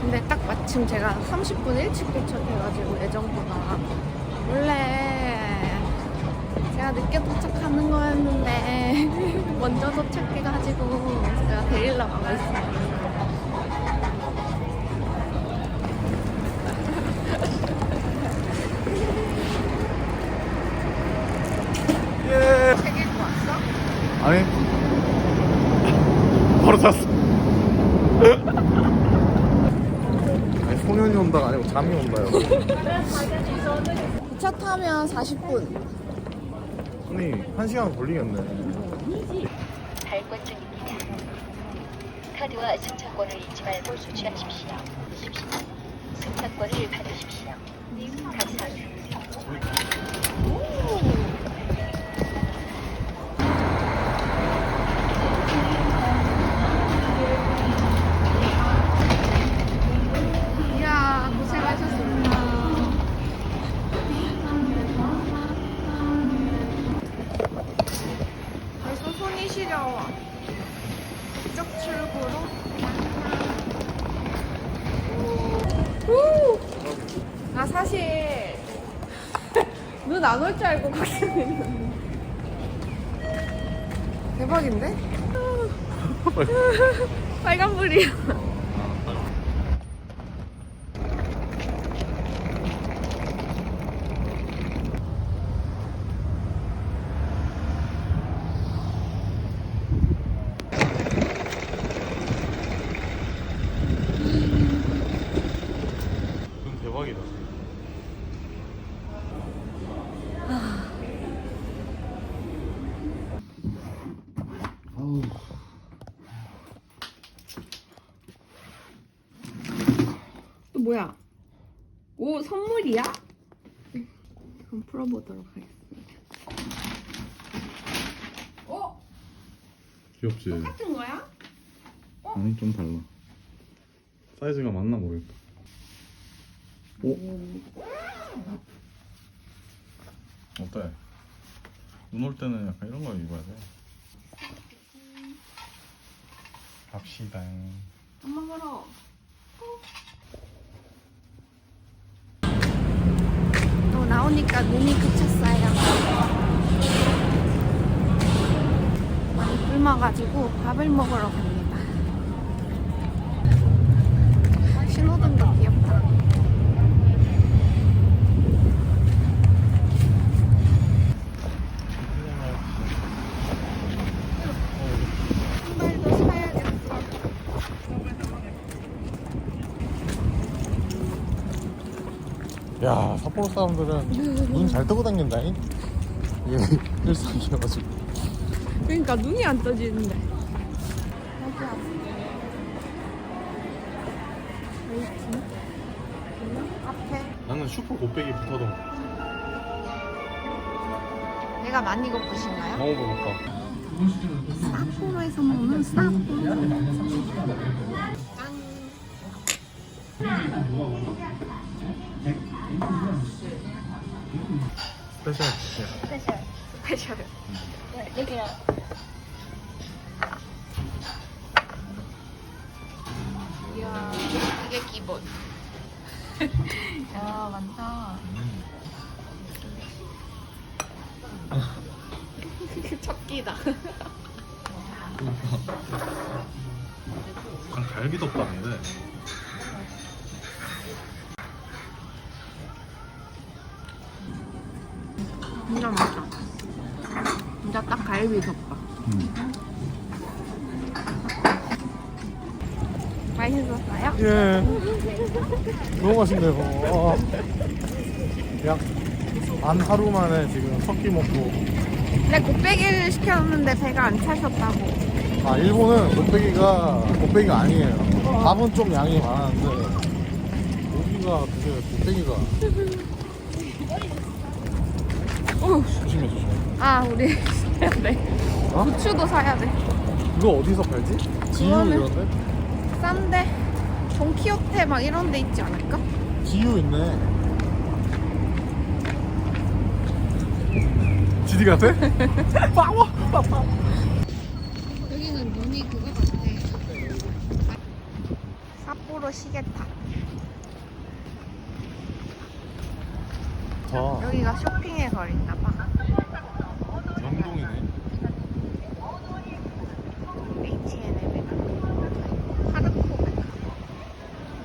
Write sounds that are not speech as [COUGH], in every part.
근데 딱 마침 제가 30분 일찍 도착해가지고 예정보다 원래 제가 늦게 도착하는 거였는데 [LAUGHS] 먼저 도착해가지고 제가 데리러 가고 있어요. 예. 책 읽고 왔어? 아니. 바로 잤어. 아니, 소년이 잠이 온다요. 기차 타면 40분. 아니, 한 시간 걸리겠네. 발권증입니다. 카드와 승차권을 잊지 말고 수취하십시오. 승차권을 받으십시오. 감사합니다. 선물이야? 그럼 풀어보도록 하겠습니다. 어? 귀엽지? 똑같은 거야? 아니, 좀 달라. 사이즈가 맞나 모르겠다. 오? 어때? 눈 올 때는 약간 이런 거 입어야 돼. 갑시다. 엄마 걸어. 또 나오니까 눈이 그쳤어요. 많이 굶어가지고 밥을 먹으러 갑니다. 신호등도 귀엽다. 신발도 사야겠어. 야, 삿포로 사람들은 눈 잘 뜨고 다닌다. 잉? 이게 [LAUGHS] 일상이어가지고. 그러니까 눈이 안 떠지는데. 앞에 나는 슈퍼 곱빼기 붙어도 내가 많이 고프신가요? 먹어볼까? 사포로에서 먹는 사포로. 짠. 스 하루 만에 지금 석끼 먹고 근데 곱빼기를 시켰는데 배가 안 차셨다고. 아 일본은 곱빼기가 곱빼기가 아니에요 밥은 좀 양이 많았는데 고기가 그게 곱빼기가 어, 조심해 조심해 아, 우리 사야 돼. 어? 부추도 사야 돼. 이거 어디서 팔지? 지유 그거는- 이런데? 싼데 돈키호테 막 이런 데 있지 않을까? 지유 있네 GD 같아? 빠워 빠빠 여기는 눈이 그거 같아. 삿포로 시계탑. 더 여기가 쇼핑의 거리인가 봐. 영동이네 H&M 하르코베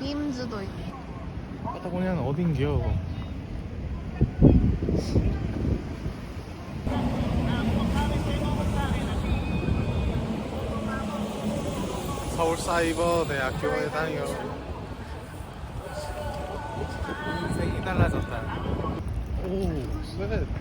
빔즈도 있고 파타고니아는 어딘겨 서울사이버대학교에 다녀 인생이 달라졌다. 오쉣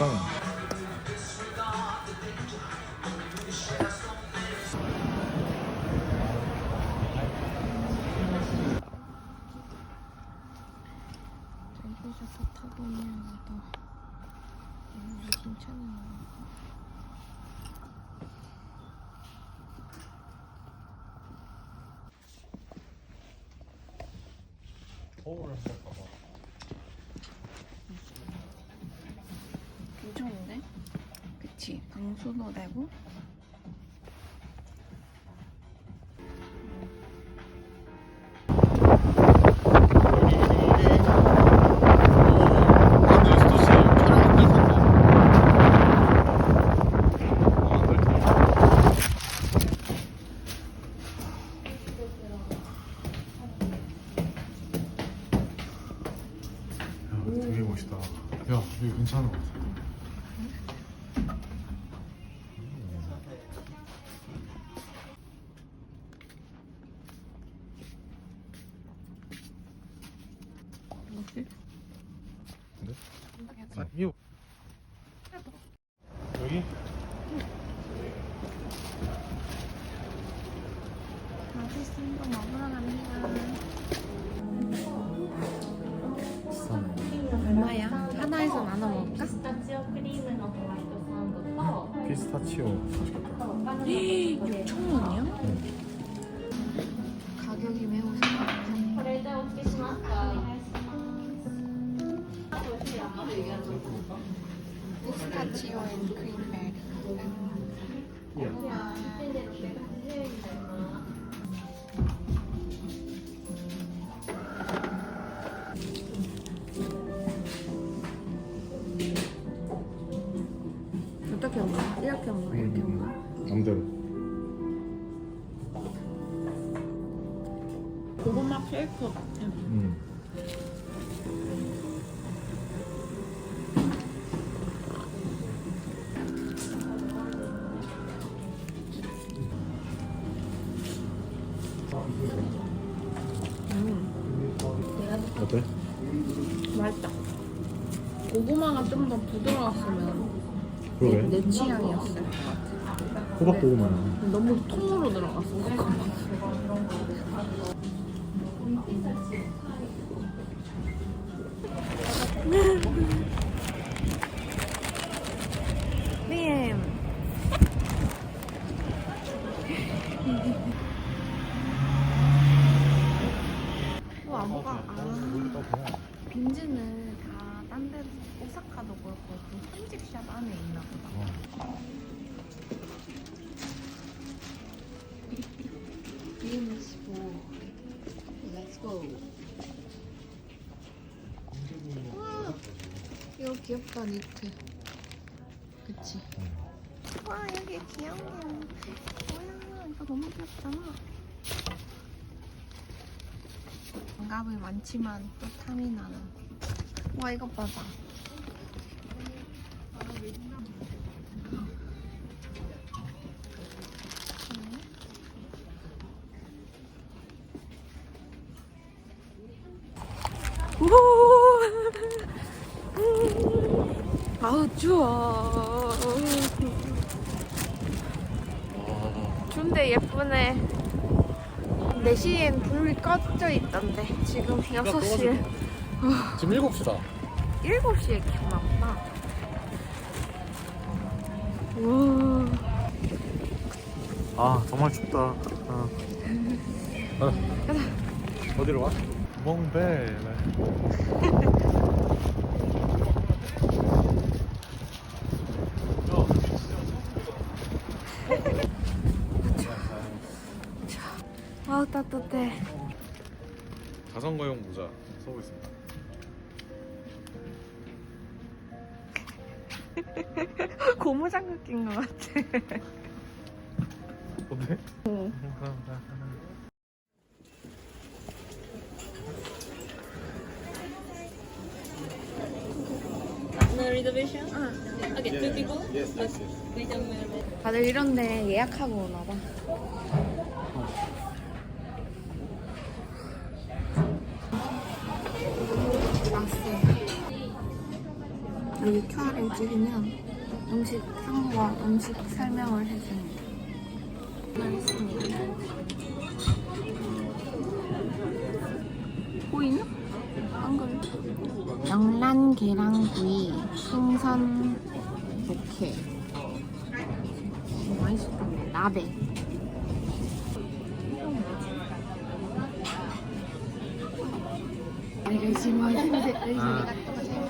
비싸 멋있다. 야것 같아 피스타치오 앤 고구마가 좀 더 부드러웠으면 그러게. 내 취향이었을 것 같아. 호박 고구마야 너무 통으로 들어갔어 많지만 또 탐이 나는 와 이거 봐봐. 아우 추워. 추운데 예쁘네. 4시엔 불이 꺼져 있던데 지금 6시에 지금 7시다 7시에 켰나 보다. 우와. 아 정말 춥다 아. [LAUGHS] 아. 어디로 가? 몽벨 [LAUGHS] 아 따뜻해. 자전거용 모자 써고 있습니다 [LAUGHS] 고무장갑 낀것 같아. 어때? 응. 다들 이런데 예약하고 오나 봐. 여기 QR을 찍으면 음식 상호와 음식 설명을 해줍니다. 보이냐? 안 그래. 영란 계란구이, 생선 맛있을 건데 나베. 알겠지만 근 데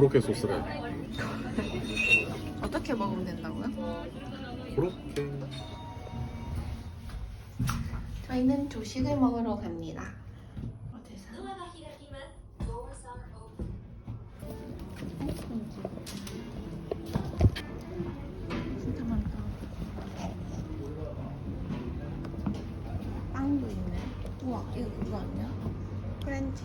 고로케 소스래. 어떻게 먹으면 된다고요? 고로케. 저희는 조식을 먹으러 갑니다. 어디서? 진짜 많다. 빵도 있네. 우와, 이거 그거 아니야? 프렌치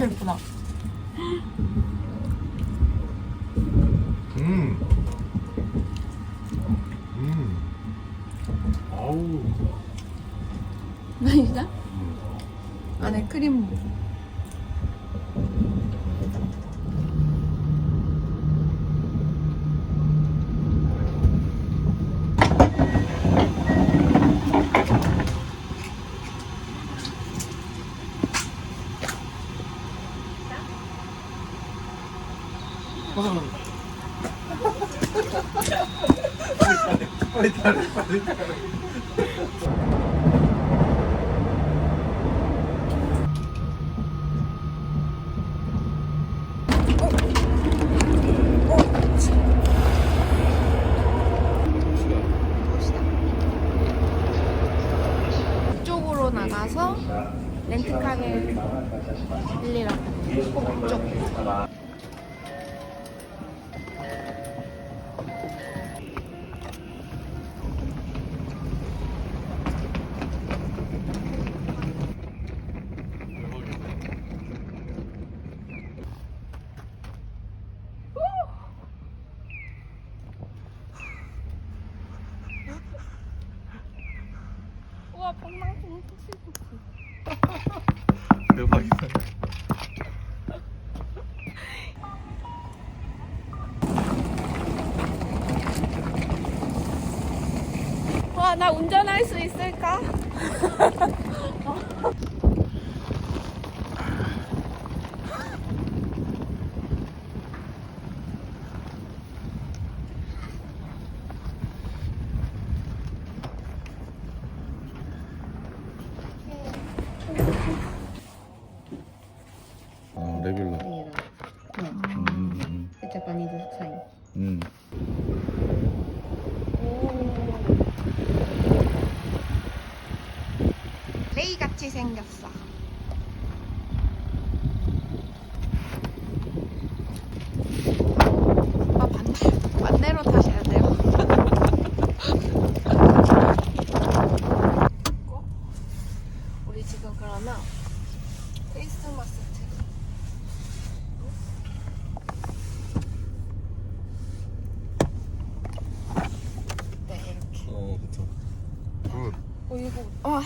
진짜 예쁘다. 음. 음. 아우. [LAUGHS] 맛있다? 안에 크림. 이쪽으로 나가서 렌트카를 빌리라고. 꼭 이쪽.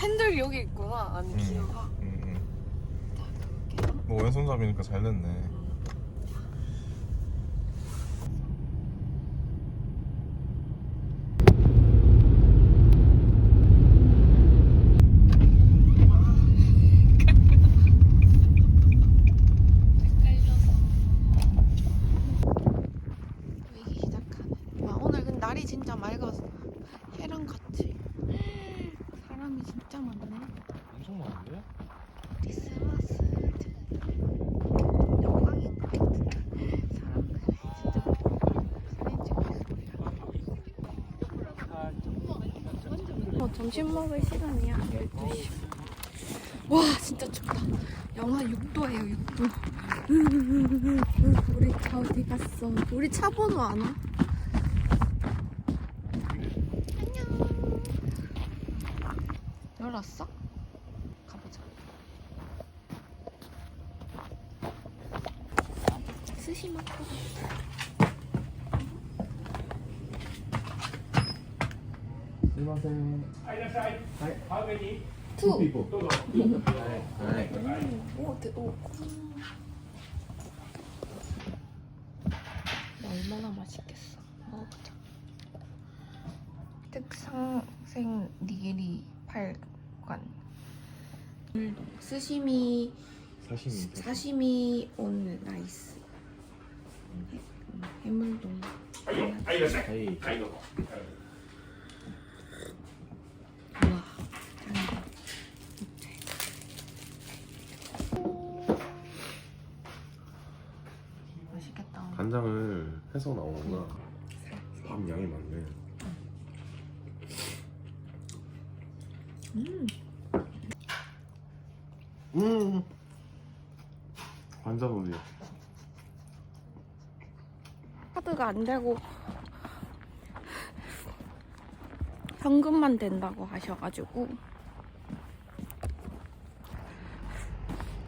핸들 여기 있구나. 아니 기어가. 음, 음. 자 그럴게요. 뭐 왼손잡이니까 잘 됐네 보이기 시작하네. 와 오늘 근데 날이 진짜 맑아서 해랑 같이 사람이 진짜 많네. 엄청 많은데? 크리스마스 트리. 영광인 것 같은데 사람들이 진짜 사진 찍고 있어. 어, 점심 먹을 시간이야 12시. 와 진짜 춥다. 영하 6도예요 6도. 우리 차 어디 갔어? 우리 차 번호 안 와? 안녕. 열었어? 가보자. 스시 먹고 가자. 투. 오, 대, 오. 얼마나 맛있겠어. 먹어보자. 특상생 니기리 8관. 스시미 사시미 사시미 온 라이스. 해- 음, 해물동. 사이 우와, 짱이다. 맛있겠다. 간장을 해서 나오는구나. 밥 양이 많네. 음, 음. 관자 놀이. 카드가 안 되고 현금만 된다고 하셔가지고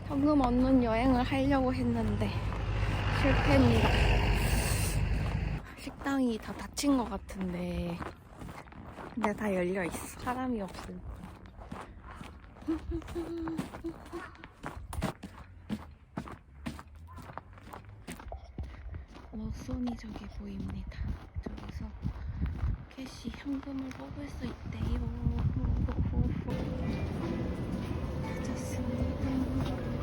현금 없는 여행을 하려고 했는데 실패입니다. 식당이 다 닫힌 것 같은데 근데 다 열려 있어. 사람이 없을 뿐. [LAUGHS] 어선이 저기 보입니다. 저기서 캐시 현금을 뽑을 수 있대요. [LAUGHS] 찾았습니다.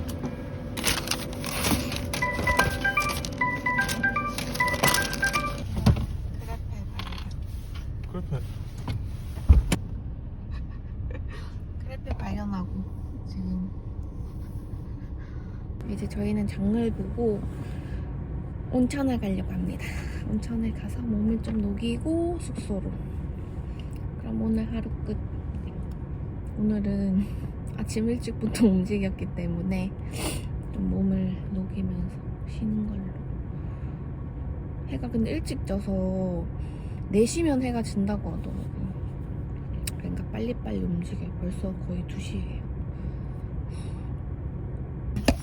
저희는 장을 보고 온천을 가려고 합니다. 온천을 가서 몸을 좀 녹이고 숙소로. 그럼 오늘 하루 끝. 오늘은 [LAUGHS] 아침 일찍부터 [LAUGHS] 움직였기 때문에 좀 몸을 녹이면서 쉬는 걸로. 해가 근데 일찍 져서 4시면 해가 진다고 하더라고요. 그러니까 빨리빨리 움직여요. 벌써 거의 2시예요.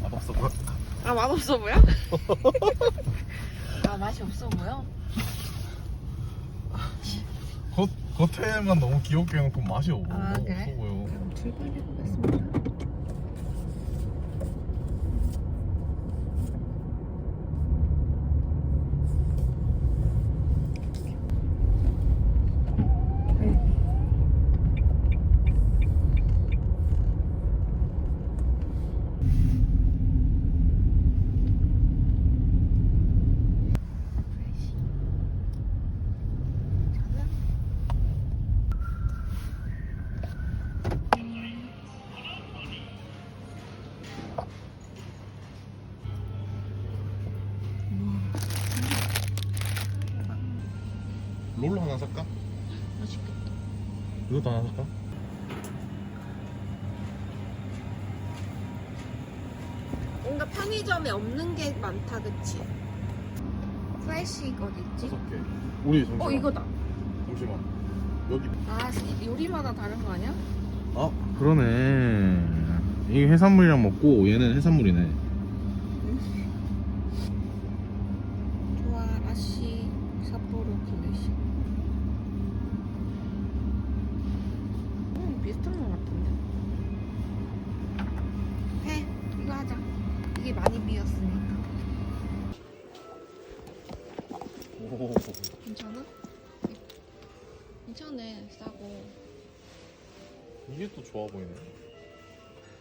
맛없어 보여 아 맛없어 보여? 아 맛이 없어 보여? 겉, 겉에만 너무 귀엽게 해놓고 맛이 없어, 아, 그래? 보여 그럼 출발해 보겠습니다. 롤러 하나 살까? 맛있겠다. 이것도 하나 살까? 뭔가 편의점에 없는 게 많다, 그치? 플래식 어디 있지? 다섯 개. 우리 잠시만. 어, 이거다. 잠시만. 여기. 아, 요리마다 다른 거 아니야? 아 그러네. 이게 해산물이랑 먹고 얘는 해산물이네.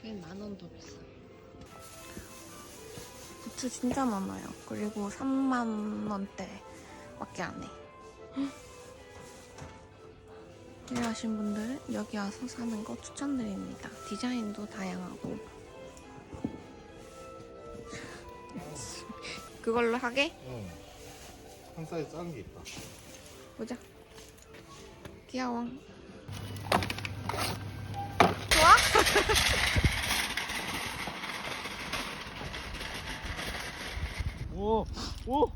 얘는 만원 더 비싸. 부츠 진짜 많아요. 그리고 3만 원대밖에 안 해. 필요하신 분들은 여기 와서 사는 거 추천드립니다. 디자인도 다양하고. [LAUGHS] 그걸로 하게? 응. 한 사이즈 작은 게 있다. 보자. 귀여워. 좋아? [LAUGHS] 오, 오.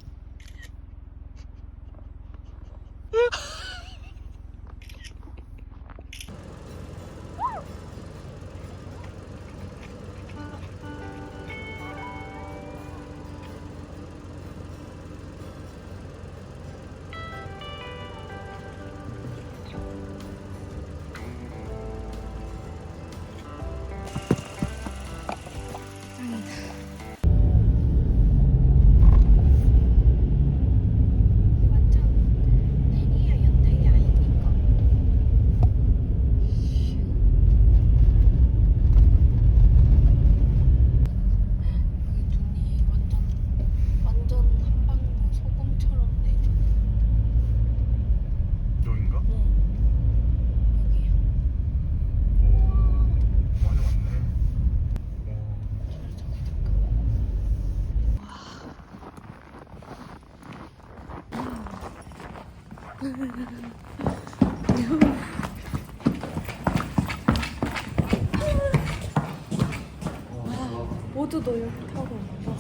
모두도 여기 타고 오나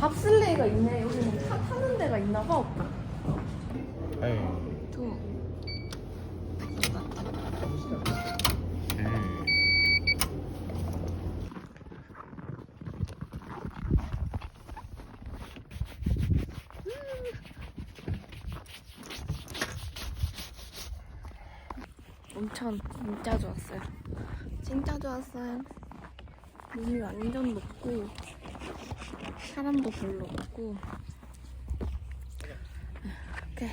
밥슬레이가 있네. 여기는 차 타는 데가 있나 봐. 에이. 또 온천 진짜 좋았어요. 진짜 좋았어요. 눈이 완전 높고 사람도 별로 없고 이렇게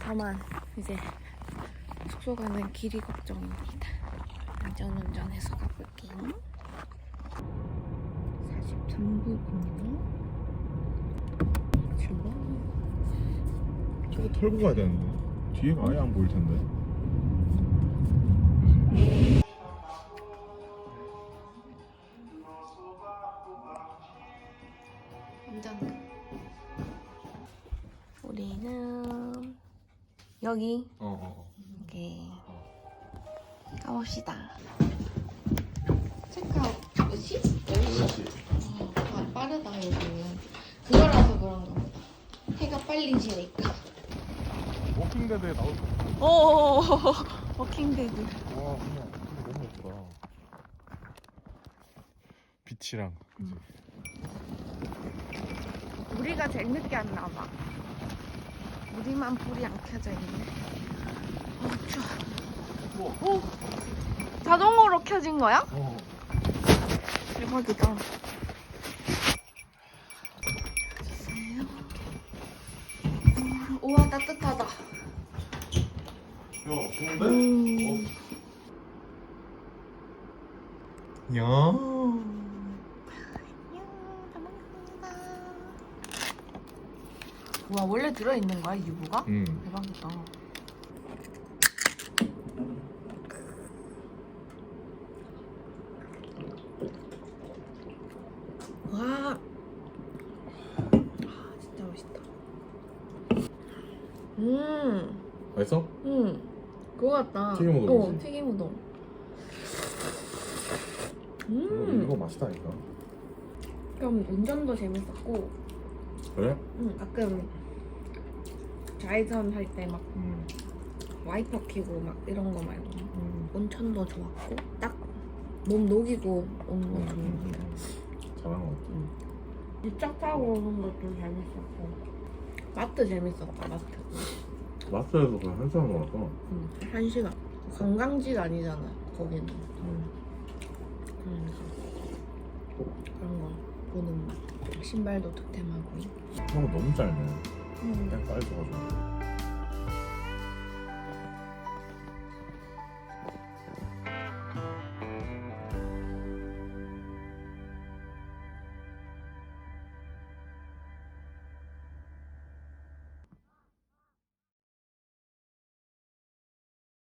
다만 이제 숙소 가는 길이 걱정입니다. 안전운전해서 가볼게요. 43부입니다. 출발. 저거 털고 가야 되는데. 뒤에가 아예 안 보일 텐데. 완전 우리는 여기 어, 어. 이렇게 가봅시다. 체크아웃 몇 시? 10시. 아, 빠르다 여기는. 그거라서 그런가 보다. 해가 빨리 지니까. 워킹데드에 나올 거. 오 [LAUGHS] 워킹데드. 와, 그냥 근데 너무 예쁘다. 빛이랑. 그지? 우리가 제일 늦게 왔나 봐. 우리만 불이 안 켜져 있네. 어, 추워. 오, 자동으로 켜진 거야? 어. 대박이다. 우와 따뜻하다. 야, 좋은데? 음. 야. 와 원래 들어있는 거야 유부가? 응. 대박이다. 와, 아, 진짜 맛있다. 음, 맛있어? 음, 그거 같다. 튀김 우동이지? 어, 튀김 우동. 이거, 음, 이거 맛있다니까. 그럼 운전도 재밌었고, 그래? 음, 가끔 좌회전 할 때 막 음. 와이퍼 키고 막 이런 거 말고 음. 온천도 좋았고, 딱 몸 녹이고 오는 거 음. 좋은 것 같아요. 잘한 것 같아. 이짝 타고 오는 것도 재밌었고, 마트 재밌었다, 마트. 마트에서 그냥 한 시간 먹었어. 음, 한 시간. 관광지가 아니잖아, 거기는. 음. 그러니까 그런 거 보는 맛. 신발도 득템하고. 형 너무 짧네. 음. 그냥 빨리 줘가지고.